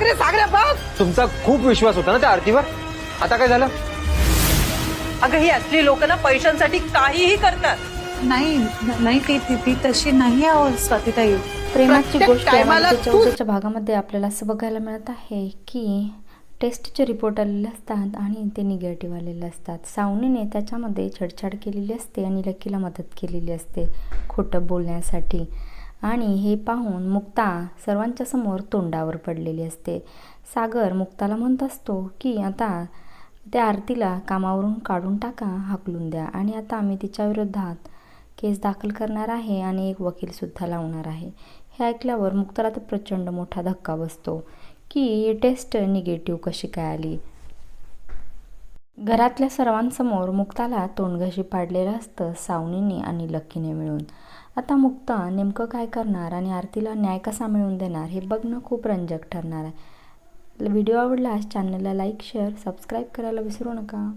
सागरे सागरे बघ! तुमचा खूप विश्वास होता ना त्या आरतीवर? आता काय झालं? अगं ही असली लोक ना पैशांसाठी काहीही करतात. नाही नाही ती ती ती तशी नाही आहो स्वातीताई. प्रेमाची प्रत्येक गोष्ट तू- उद्याच्या भागामध्ये आपल्याला असं बघायला मिळत आहे की टेस्टचे रिपोर्ट आलेले असतात आणि ते निगेटिव्ह आलेले असतात. सावनीने त्याच्यामध्ये छेडछाड केलेली असते आणि लकीला मदत केलेली असते खोटं बोलण्यासाठी. आणि हे पाहून मुक्ता सर्वांच्या समोर तोंडावर पडलेली असते. सागर मुक्ताला म्हणत असतो की आता त्या आरतीला कामावरून काढून टाका हाकलून द्या आणि आता आम्ही तिच्या विरोधात केस दाखल करणार आहे आणि एक वकीलसुद्धा लावणार आहे. हे ऐकल्यावर मुक्ताला तर प्रचंड मोठा धक्का बसतो की ही टेस्ट निगेटिव्ह कशी काय आली? घरातल्या सर्वांसमोर मुक्ताला तोंडघशी पाडलेलं असतं सावनीने आणि लक्कीने मिळून. आता मुक्ता नेमकं काय करणार आणि आरतीला न्याय कसा मिळवून देणार हे बघणं खूप रंजक ठरणार आहे. व्हिडिओ आवडल्यास चॅनलला लाईक शेअर सबस्क्राईब करायला विसरू नका.